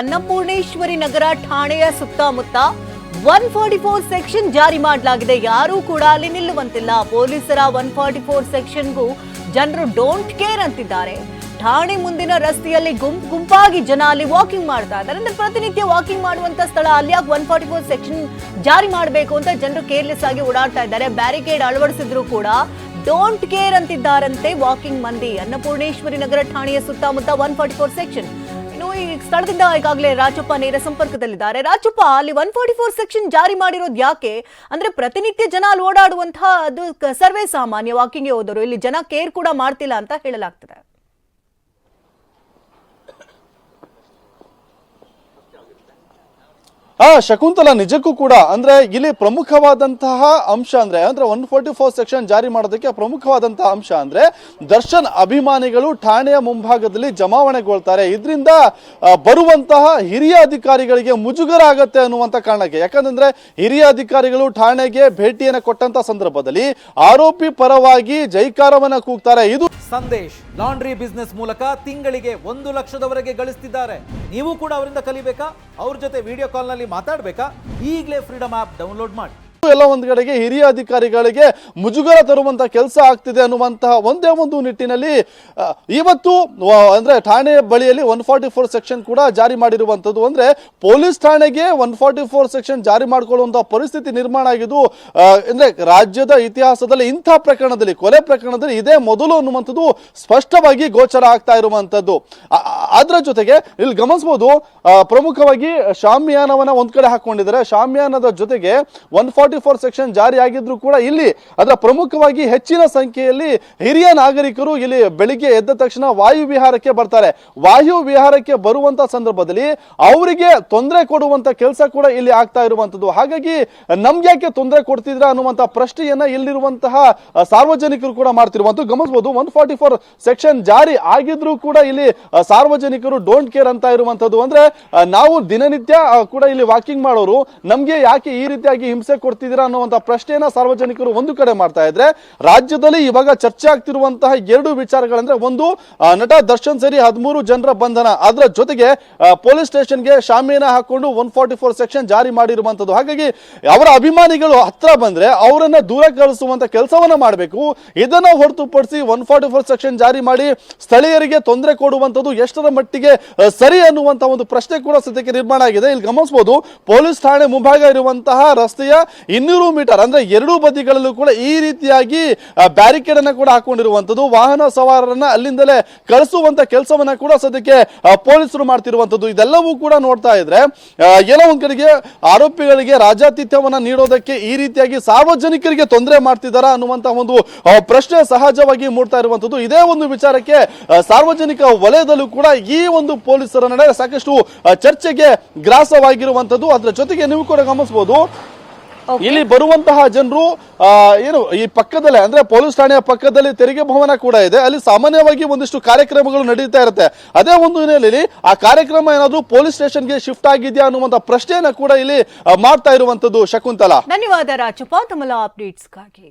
ಅನ್ನಪೂರ್ಣೇಶ್ವರಿ ನಗರ ಠಾಣೆಯ ಸುತ್ತಮುತ್ತ one forty four section ಜಾರಿ ಮಾಡಲಾಗಿದೆ. ಯಾರೂ ಕೂಡ ಅಲ್ಲಿ ನಿಲ್ಲುವಂತಿಲ್ಲ. ಪೊಲೀಸರ ಒನ್ ಫಾರ್ಟಿ ಫೋರ್ ಸೆಕ್ಷನ್ಗೂ ಜನರು ಡೋಂಟ್ ಕೇರ್ ಅಂತಿದ್ದಾರೆ. ಠಾಣೆ ಮುಂದಿನ ರಸ್ತೆಯಲ್ಲಿ ಗುಂಪು ಗುಂಪಾಗಿ ಜನ ಅಲ್ಲಿ ವಾಕಿಂಗ್ ಮಾಡ್ತಾ ಇದ್ದಾರೆ. ಅಂದ್ರೆ ಪ್ರತಿನಿತ್ಯ ವಾಕಿಂಗ್ ಮಾಡುವಂತ ಸ್ಥಳ ಅಲ್ಲಿ ಯಾಕೆ ಒನ್ ಫಾರ್ಟಿ ಫೋರ್ ಸೆಕ್ಷನ್ ಜಾರಿ ಮಾಡಬೇಕು ಅಂತ ಜನರು ಕೇರ್ಲೆಸ್ ಆಗಿ ಓಡಾಡ್ತಾ ಇದ್ದಾರೆ. ಬ್ಯಾರಿಕೇಡ್ ಅಳವಡಿಸಿದ್ರು ಕೂಡ ಡೋಂಟ್ ಕೇರ್ ಅಂತಿದ್ದಾರಂತೆ ವಾಕಿಂಗ್ ಮಂದಿ. ಅನ್ನಪೂರ್ಣೇಶ್ವರಿ ನಗರ ಠಾಣೆಯ ಸುತ್ತಮುತ್ತ ಒನ್ ಫಾರ್ಟಿ ಫೋರ್ ಸೆಕ್ಷನ್ ಸ್ಥಳದಿಂದ ಈಗಾಗಲೇ ರಾಜಪ್ಪ ನೇರ ಸಂಪರ್ಕದಲ್ಲಿದ್ದಾರೆ. ರಾಜಪ್ಪ ಅಲ್ಲಿ ಒನ್ ಫೋರ್ಟಿ ಫೋರ್ ಸೆಕ್ಷನ್ ಜಾರಿ ಮಾಡಿರೋದು ಯಾಕೆ? ಅಂದ್ರೆ ಪ್ರತಿನಿತ್ಯ ಜನ ಅಲ್ಲಿ ಓಡಾಡುವಂತಹ ಅದು ಸರ್ವೇ ಸಾಮಾನ್ಯ ವಾಕಿಂಗ್ಗೆ ಹೋದರು ಇಲ್ಲಿ ಜನ ಕೇರ್ ಕೂಡ ಮಾಡ್ತಿಲ್ಲ ಅಂತ ಹೇಳಲಾಗ್ತದೆ. ಆ, ಶಕುಂತಲ ನಿಜಕ್ಕೂ ಕೂಡ, ಅಂದ್ರೆ ಇಲ್ಲಿ ಪ್ರಮುಖವಾದಂತಹ ಅಂಶ ಅಂದ್ರೆ ಅಂದ್ರೆ ಒನ್ ಫೋರ್ಟಿ ಫೋರ್ ಸೆಕ್ಷನ್ ಜಾರಿ ಮಾಡೋದಕ್ಕೆ ಪ್ರಮುಖವಾದಂತಹ ಅಂಶ ಅಂದ್ರೆ, ದರ್ಶನ್ ಅಭಿಮಾನಿಗಳು ಠಾಣೆಯ ಮುಂಭಾಗದಲ್ಲಿ ಜಮಾವಣೆಗೊಳ್ತಾರೆ. ಇದರಿಂದ ಬರುವಂತಹ ಹಿರಿಯ ಅಧಿಕಾರಿಗಳಿಗೆ ಮುಜುಗರ ಆಗತ್ತೆ ಅನ್ನುವಂತ ಕಾರಣಕ್ಕೆ. ಯಾಕಂದ್ರೆ, ಹಿರಿಯ ಅಧಿಕಾರಿಗಳು ಠಾಣೆಗೆ ಭೇಟಿಯನ್ನು ಕೊಟ್ಟಂತ ಸಂದರ್ಭದಲ್ಲಿ ಆರೋಪಿ ಪರವಾಗಿ ಜೈಕಾರವನ್ನ ಕೂಗ್ತಾರೆ. ಇದು ಸಂದೇಶ್ ಲಾಂಡ್ರಿ ಬಿಸ್ನೆಸ್ ಮೂಲಕ ತಿಂಗಳಿಗೆ ಒಂದು ಲಕ್ಷದವರೆಗೆ ಗಳಿಸ್ತಿದ್ದಾರೆ. ನೀವು ಕೂಡ ಅವರಿಂದ ಕಲಿಬೇಕಾ? ಅವ್ರ ಜೊತೆ ವಿಡಿಯೋ ಕಾಲ್ನಲ್ಲಿ ಮಾತಾಡಬೇಕಾ? ಈಗಲೇ ಫ್ರೀಡಮ್ ಆಪ್ ಡೌನ್ಲೋಡ್ ಮಾಡಿ. ಎಲ್ಲ ಒಂದ್ ಕಡೆಗೆ ಹಿರಿಯ ಅಧಿಕಾರಿಗಳಿಗೆ ಮುಜುಗರ ತರುವಂತ ಕೆಲಸ ಆಗ್ತಿದೆ ಅನ್ನುವಂತಹ ಒಂದೇ ಒಂದು ನಿಟ್ಟಿನಲ್ಲಿ ಇವತ್ತು ಅಂದ್ರೆ ಠಾಣೆ ಬಳಿಯಲ್ಲಿ ಒನ್ ಸೆಕ್ಷನ್ ಕೂಡ ಜಾರಿ ಮಾಡಿರುವಂತದ್ದು ಅಂದ್ರೆ ಪೊಲೀಸ್ ಠಾಣೆಗೆ ಒನ್ ಫಾರ್ಟಿ ಫೋರ್ ಸೆಕ್ಷನ್ ಜಾರಿ ಮಾಡಿಕೊಳ್ಳುವಂತಹ ಪರಿಸ್ಥಿತಿ ನಿರ್ಮಾಣ ಆಗಿದ್ದು ಅಂದ್ರೆ ರಾಜ್ಯದ ಇತಿಹಾಸದಲ್ಲಿ ಇಂಥ ಪ್ರಕರಣದಲ್ಲಿ, ಕೊಲೆ ಪ್ರಕರಣದಲ್ಲಿ ಇದೇ ಮೊದಲು ಅನ್ನುವಂಥದ್ದು ಸ್ಪಷ್ಟವಾಗಿ ಗೋಚರ ಆಗ್ತಾ ಇರುವಂತದ್ದು ಅದರ ಜೊತೆಗೆ ಇಲ್ಲಿ ಗಮನಿಸಬಹುದು ಪ್ರಮುಖವಾಗಿ ಶಾಮಿಯಾನವನ್ನ ಒಂದ್ ಕಡೆ ಹಾಕೊಂಡಿದ್ದಾರೆ. ಶಾಮಿಯಾನದ ಜೊತೆಗೆ ಒನ್ ಫಾರ್ಟಿ ಫೋರ್ ಸೆಕ್ಷನ್ ಜಾರಿ ಆಗಿದ್ರು ಕೂಡ ಇಲ್ಲಿ ಅದರ ಪ್ರಮುಖವಾಗಿ ಹೆಚ್ಚಿನ ಸಂಖ್ಯೆಯಲ್ಲಿ ಹಿರಿಯ ನಾಗರಿಕರು ಇಲ್ಲಿ ಬೆಳಿಗ್ಗೆ ಎದ್ದ ತಕ್ಷಣ ವಾಯು ವಿಹಾರಕ್ಕೆ ಬರ್ತಾರೆ. ವಾಯು ವಿಹಾರಕ್ಕೆ ಬರುವಂತ ಸಂದರ್ಭದಲ್ಲಿ ಅವರಿಗೆ ತೊಂದರೆ ಕೊಡುವಂತ ಕೆಲಸ ಕೂಡ ಇಲ್ಲಿ ಆಗ್ತಾ ಇರುವಂತದ್ದು. ಹಾಗಾಗಿ ನಮ್ಗೆ ಯಾಕೆ ತೊಂದರೆ ಕೊಡ್ತಿದ್ರ ಅನ್ನುವಂತ ಪ್ರಶ್ನೆಯನ್ನ ಇಲ್ಲಿರುವಂತಹ ಸಾರ್ವಜನಿಕರು ಕೂಡ ಮಾಡ್ತಿರುವಂತ ಗಮನಿಸಬಹುದು ಒನ್ ಫಾರ್ಟಿ ಫೋರ್ ಸೆಕ್ಷನ್ ಜಾರಿ ಆಗಿದ್ರು ಕೂಡ ಇಲ್ಲಿ ಸಾರ್ವಜನಿಕರು ಡೋಂಟ್ ಕೇರ್ ಅಂತ ಇರುವಂತದ್ದು. ಅಂದ್ರೆ ನಾವು ದಿನನಿತ್ಯ ಕೂಡ ಇಲ್ಲಿ ವಾಕಿಂಗ್ ಮಾಡೋರು, ನಮ್ಗೆ ಯಾಕೆ ಈ ರೀತಿಯಾಗಿ ಹಿಂಸೆ ಕೊಡ್ತಿದ್ದೀರಾ ಅನ್ನುವಂತ ಪ್ರಶ್ನೆಯನ್ನ ಸಾರ್ವಜನಿಕರು ಒಂದು ಕಡೆ ಮಾಡ್ತಾ ಇದ್ರೆ, ರಾಜ್ಯದಲ್ಲಿ ಇವಾಗ ಚರ್ಚೆ ಆಗ್ತಿರುವಂತಹ ಎರಡು ವಿಚಾರಗಳಂದ್ರೆ ಒಂದು ನಟ ದರ್ಶನ್ ಸೇರಿ ಹದಿಮೂರು ಜನರ ಬಂಧನ. ಅದರ ಜೊತೆಗೆ ಪೊಲೀಸ್ ಸ್ಟೇಷನ್ಗೆ ಶಾಮೀನ ಹಾಕೊಂಡು ಒನ್ ಫೋರ್ ಸೆಕ್ಷನ್ ಜಾರಿ ಮಾಡಿರುವಂತದ್ದು ಹಾಗಾಗಿ ಅವರ ಅಭಿಮಾನಿಗಳು ಹತ್ರ ಬಂದ್ರೆ ಅವರನ್ನ ದೂರ ಕಳಿಸುವಂತ ಕೆಲಸವನ್ನ ಮಾಡಬೇಕು. ಇದನ್ನ ಹೊರತುಪಡಿಸಿ ಒನ್ ಫಾರ್ಟಿ ಫೋರ್ ಸೆಕ್ಷನ್ ಜಾರಿ ಮಾಡಿ ಸ್ಥಳೀಯರಿಗೆ ತೊಂದರೆ ಕೊಡುವಂತದ್ದು ಎಷ್ಟರ ಮಟ್ಟಿಗೆ ಸರಿ ಅನ್ನುವಂತಹ ಒಂದು ಪ್ರಶ್ನೆ ಕೂಡ ಸದ್ಯಕ್ಕೆ ನಿರ್ಮಾಣ ಆಗಿದೆ. ಇಲ್ಲಿ ಗಮನಿಸಬಹುದು ಪೊಲೀಸ್ ಠಾಣೆ ಮುಂಭಾಗ ಇರುವಂತಹ ರಸ್ತೆಯ ಇನ್ನೂರು ಮೀಟರ್ ಅಂದ್ರೆ ಎರಡೂ ಬದಿಗಳಲ್ಲೂ ಕೂಡ ಈ ರೀತಿಯಾಗಿ ಬ್ಯಾರಿಕೇಡ್ ಅನ್ನ ಕೂಡ ಹಾಕೊಂಡಿರುವಂತದ್ದು ವಾಹನ ಸವಾರರನ್ನ ಅಲ್ಲಿಂದಲೇ ಕಳಿಸುವಂತ ಕೆಲಸವನ್ನ ಕೂಡ ಸದ್ಯಕ್ಕೆ ಪೊಲೀಸರು ಮಾಡ್ತಿರುವಂತದ್ದು ಇದೆಲ್ಲವೂ ಕೂಡ ನೋಡ್ತಾ ಇದ್ರೆ ಏನೋ ಕಡೆಗೆ ಆರೋಪಿಗಳಿಗೆ ರಾಜಾತಿಥ್ಯವನ್ನ ನೀಡೋದಕ್ಕೆ ಈ ರೀತಿಯಾಗಿ ಸಾರ್ವಜನಿಕರಿಗೆ ತೊಂದರೆ ಮಾಡ್ತಿದ್ದಾರಾ ಅನ್ನುವಂತ ಒಂದು ಪ್ರಶ್ನೆ ಸಹಜವಾಗಿ ಮೂಡ್ತಾ ಇರುವಂತದ್ದು ಇದೇ ಒಂದು ವಿಚಾರಕ್ಕೆ ಸಾರ್ವಜನಿಕ ವಲಯದಲ್ಲೂ ಕೂಡ ಈ ಒಂದು ಪೊಲೀಸರ ನಡೆ ಸಾಕಷ್ಟು ಚರ್ಚೆಗೆ ಗ್ರಾಸವಾಗಿರುವಂತದ್ದು ಅದರ ಜೊತೆಗೆ ನೀವು ಕೂಡ ಗಮನಿಸಬಹುದು ಇಲ್ಲಿ ಬರುವಂತಹ ಜನರು ಏನು ಈ ಪಕ್ಕದಲ್ಲೇ ಅಂದ್ರೆ ಪೊಲೀಸ್ ಠಾಣೆಯ ಪಕ್ಕದಲ್ಲಿ ತೆರಿಗೆ ಭವನ ಕೂಡ ಇದೆ. ಅಲ್ಲಿ ಸಾಮಾನ್ಯವಾಗಿ ಒಂದಿಷ್ಟು ಕಾರ್ಯಕ್ರಮಗಳು ನಡೀತಾ ಇರುತ್ತೆ. ಅದೇ ಒಂದು ಹಿನ್ನೆಲೆಯಲ್ಲಿ ಆ ಕಾರ್ಯಕ್ರಮ ಏನಾದ್ರು ಪೊಲೀಸ್ ಸ್ಟೇಷನ್ಗೆ ಶಿಫ್ಟ್ ಆಗಿದೆಯಾ ಅನ್ನುವಂತ ಪ್ರಶ್ನೆಯನ್ನ ಕೂಡ ಇಲ್ಲಿ ಮಾಡ್ತಾ ಇರುವಂತದ್ದು ಶಕುಂತಲಾ. ಧನ್ಯವಾದ ರಾಜಪ್ಪ. ತಮ್ಮ ಅಪ್ಡೇಟ್ಸ್ಗಾಗಿ